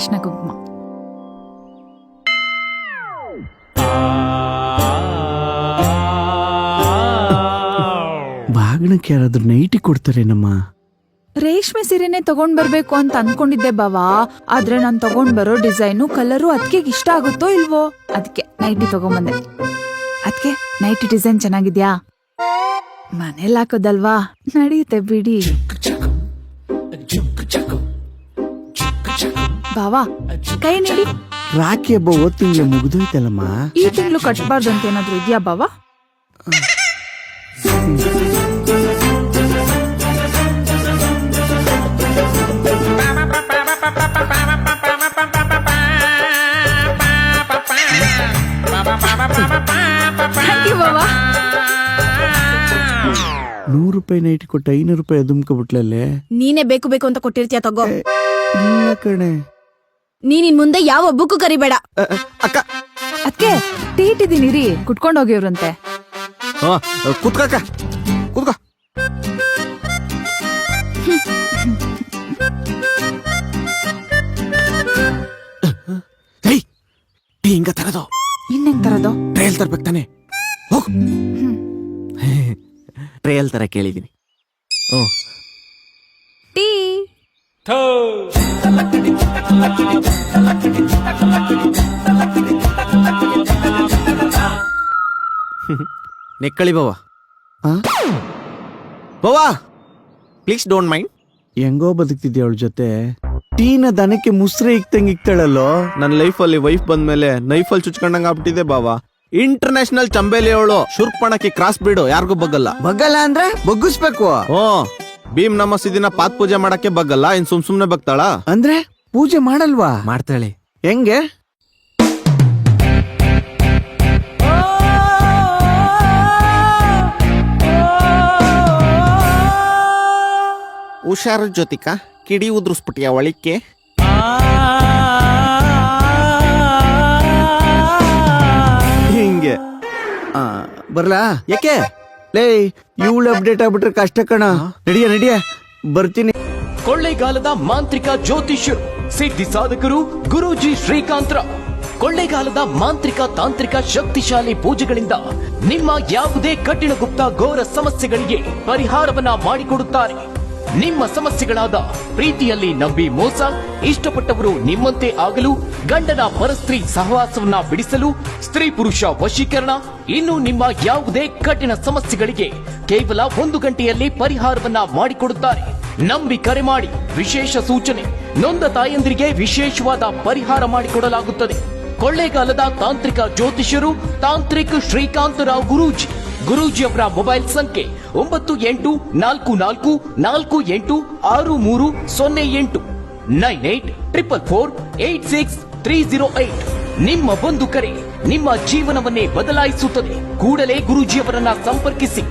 ಅರ್ಶನ ಕುಂಕುಮ. ಬಾಗಣಕ್ಕೆ ಯಾರಾದ್ರೂ ನೈಟಿ ಕೊಡ್ತಾರೇನಮ್ಮ? ರೇಷ್ಮೆ ಸೀರೆನೆ ತಗೊಂಡ್ ಬರ್ಬೇಕು ಅಂತ ಅನ್ಕೊಂಡಿದ್ದೆ ಬಾವಾ. ಆದ್ರೆ ನಾನ್ ತಗೊಂಡ್ ಬರೋ ಡಿಸೈನು ಕಲರು ಅದಕ್ಕೆ ಇಷ್ಟ ಆಗುತ್ತೋ ಇಲ್ವೋ? ಅದಕ್ಕೆ ನೈಟಿ ತಗೊಂಬಂದೆ ಅದಕ್ಕೆ ನೈಟಿ ಡಿಸೈನ್ ಚೆನ್ನಾಗಿದ್ಯಾ? ಮನೇಲಿ ಹಾಕೋದಲ್ವಾ? ನಡೆಯುತ್ತೆ ಬಿಡಿ. ಬಾವಾ ಕೈ ನೀಡಿ ರಾಖಿ ಹಬ್ಬ ಓದ್ ತಿಂಗ್ಳು ಮುಗ್ದೋಯ್ತಲ್ಲಮ್ಮ ಈ ತಿಂಗಳು ಕಟ್ಬಾರ್ದು ಅಂತ ಏನಾದ್ರು ಇದ್ಯಾ ಬಾವಾ Thank you, ಬಾವಾ ನೂರು ರೂಪಾಯಿ ನೈಟಿ ಕೊಟ್ಟು ಐನೂರು ರೂಪಾಯಿ ಅದುಮ್ಕೊಬಿಟ್ಲಲ್ಲೇ ನೀನೇ ಬೇಕು ಬೇಕು ಅಂತ ಕೊಟ್ಟಿರ್ತೀಯ ತಗೋ ಇಲ್ಲ ಕಣೆ ನೀನ್ ಇನ್ ಮುಂದೆ ಯಾವ ಹಬ್ಬಕ್ಕೂ ಕರಿಬೇಡ. ಅಕ್ಕ. ಅದಕ್ಕೆ ಟೀ ಇಟ್ಟಿದ್ದೀನಿ ರೀ ಕುಟ್ಕೊಂಡ್ ಹೋಗಿವ್ರಂತೆ. ಹಾ ಕುತ್ಕಕ್ಕ ಕುತ್ಕ ಹೇಯ್ ಟೀ ಹಿಂಗ ತರದು. ಇನ್ನೆಂಗ್ ತರದು? ಟ್ರೇಲ್ ತರ್ಬೇಕು ತಾನೆ. ಹೋಗು. ಟ್ರೇಲ್ ತರ ಕೇಳಿದೀನಿ ಹ್ಞೂ ಟೀ ನೆಕ್ಕಳಿ ಬವ ಬವಾ ಪ್ಲೀಸ್ ಡೋಂಟ್ ಮೈಂಡ್ ಹೆಂಗೋ ಬದುಕ್ತಿದ್ಯ ಅವಳ ಜೊತೆ? ಟೀನ ದನಕ್ಕೆ ಮುಸ್ರೆ ಇಕ್ತಂಗ್ ಇಕ್ತಾಳಲ್ಲೋ? ನನ್ನ ಲೈಫಲ್ಲಿ ವೈಫ್ ಬಂದ್ಮೇಲೆ ನೈಫಲ್ಲಿ ಚುಚ್ಕೊಂಡಂಗ ಆಗ್ಬಿಟ್ಟಿದೆ ಬಾವ. ಇಂಟರ್ನ್ಯಾಷನಲ್ ಚಂಬೇಲಿ ಅವಳು. ಶುರ್ಪಣಕ್ಕೆ ಕ್ರಾಸ್ ಬಿಡು ಯಾರಿಗೂ ಬಗ್ಗಲ್ಲ. ಬಗ್ಗಲ್ಲ ಅಂದ್ರೆ ಬಗ್ಗಿಸ್ಬೇಕು. ಹ್ಞೂ ಭೀಮ್ ನಮ್ಮ ದಿನ ಪಾತ್ ಪೂಜೆ ಮಾಡಕ್ಕೆ ಬಗ್ಗಲ್ಲ ಇನ್ ಸುಮ್ ಸುಮ್ನೆ ಬಗ್ತಾಳ? ಅಂದ್ರೆ ಪೂಜೆ ಮಾಡಲ್ವಾ? ಮಾಡ್ತಾಳೆ. ಹೆಂಗೆ? ಹುಷಾರ ಜೊತಿಕ ಕಿಡಿ ಉದ್ರಿಸ್ಬಿಟ್ಟಿಯ ಒಳಿಕೆ ಹಿಂಗೆ. ಆ, ಬರ್ಲಾ? ಯಾಕೆ? ಲೇ ಇವಳು ಅಪ್ಡೇಟ್ ಆಗ್ಬಿಟ್ರೆ ಕಷ್ಟ ಕಣ. ನಡಿಯ ನಡಿಯ. ಬರ್ತೀನಿ. ಕೊಳ್ಳೇಗಾಲದ ಮಾಂತ್ರಿಕ ಜ್ಯೋತಿಷ್ಯರು ಸಿದ್ಧಿ ಸಾಧಕರು ಗುರೂಜಿ ಶ್ರೀಕಾಂತ್ರ. ಕೊಳ್ಳೇಗಾಲದ ಮಾಂತ್ರಿಕ ತಾಂತ್ರಿಕ ಶಕ್ತಿಶಾಲಿ ಪೂಜೆಗಳಿಂದ ನಿಮ್ಮ ಯಾವುದೇ ಕಠಿಣ ಗುಪ್ತ ಘೋರ ಸಮಸ್ಯೆಗಳಿಗೆ ಪರಿಹಾರವನ್ನ ಮಾಡಿಕೊಡುತ್ತಾರೆ. ನಿಮ್ಮ ಸಮಸ್ಯೆಗಳಾದ ಪ್ರೀತಿಯಲ್ಲಿ ನಂಬಿ ಮೋಸ, ಇಷ್ಟಪಟ್ಟವರು ನಿಮ್ಮಂತೆ ಆಗಲು, ಗಂಡನ ಪರಸ್ತ್ರೀ ಸಹವಾಸವನ್ನ ಬಿಡಿಸಲು, ಸ್ತ್ರೀ ಪುರುಷ ವಶೀಕರಣ, ಇನ್ನು ನಿಮ್ಮ ಯಾವುದೇ ಕಠಿಣ ಸಮಸ್ಯೆಗಳಿಗೆ ಕೇವಲ ಒಂದು ಗಂಟೆಯಲ್ಲಿ ಪರಿಹಾರವನ್ನ ಮಾಡಿಕೊಡುತ್ತಾರೆ. ನಂಬಿ ಕರೆ ಮಾಡಿ, ವಿಶೇಷ ಸೂಚನೆ, ನೊಂದ ತಾಯಂದಿರಿಗೆ ವಿಶೇಷವಾದ ಪರಿಹಾರ ಮಾಡಿಕೊಡಲಾಗುತ್ತದೆ. ಕೊಳ್ಳೇಗಾಲದ ತಾಂತ್ರಿಕ ಜ್ಯೋತಿಷ್ಯರು ತಾಂತ್ರಿಕ್ ಶ್ರೀಕಾಂತರಾವ್ ಗುರೂಜಿ ಗುರೂಜಿ ಅವರ ಮೊಬೈಲ್ ಸಂಖ್ಯೆ ಒಂಬತ್ತು ಎಂಟು ನಾಲ್ಕು ನಾಲ್ಕು ನಾಲ್ಕು ಎಂಟು ಆರು ಮೂರು ಸೊನ್ನೆ ಎಂಟು. Nine eight triple four eight six three zero eight. ನಿಮ್ಮ ಒಂದು ಕರೆ ನಿಮ್ಮ ಜೀವನವನ್ನೇ ಬದಲಾಯಿಸುತ್ತದೆ. ಕೂಡಲೇ ಗುರೂಜಿಯವರನ್ನ ಸಂಪರ್ಕಿಸಿ.